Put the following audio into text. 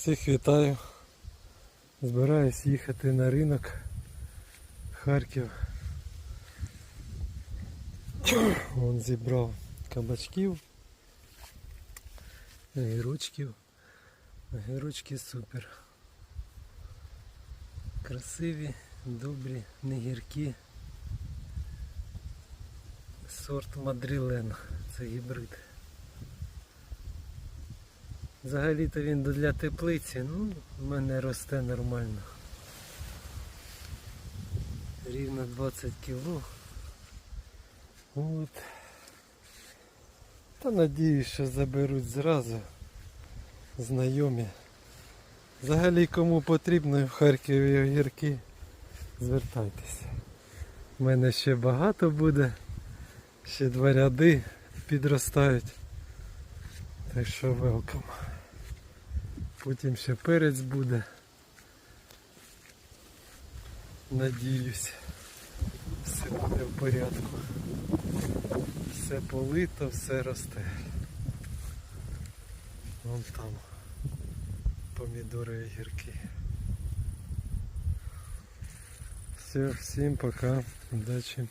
Всіх вітаю. Збираюсь їхати на ринок Харків. Вон зібрав кабачків, огірочків. Огірочки супер. Красиві, добрі, не гіркі. Сорт Мадрілен. Це гібрид. Взагалі-то він для теплиці, ну, в мене росте нормально. Рівно 20 кіло. От. Та надіюсь, що заберуть зразу знайомі. Взагалі кому потрібно в Харкові огірки, звертайтеся. У мене ще багато буде, ще два ряди підростають. Так що welcome. Потім ще перець буде. Надіюсь, все буде в порядку. Все полито, все росте. Вон там помідори і гірки. Все, всім пока, удачі.